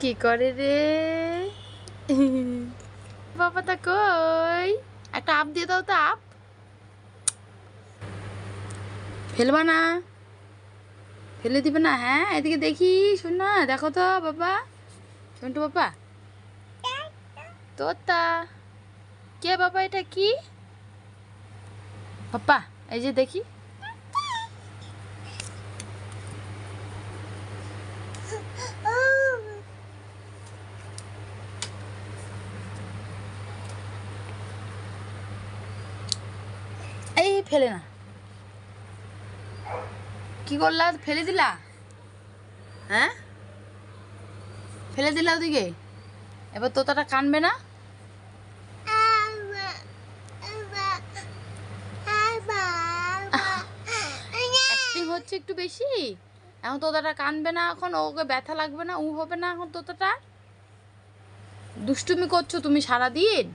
কি করে রে? বাবাটা কই? একটা আপ দিয়ে দাও তো আপ ফেলবা না। ফেলে দিবে না হ্যাঁ? এদিকে দেখি, শোন না, দেখো তো, বাবা। শোনটু বাবা। তোতা। কে বাবা, এটা কি? পাপা এই যে দেখি এই ফেলে না। কি করলা? ফেলে দিলা? হ্যাঁ? ফেলে দিলা ওদিকে? এবার তোতাটা কানবে না? হচ্ছে একটু বেশি? এখন তোতাটা কানবে না এখন, ওকে ব্যথা লাগবে না, উ হবে না এখন তোতাটা দুষ্টুমি করছ তুমি সারা দিন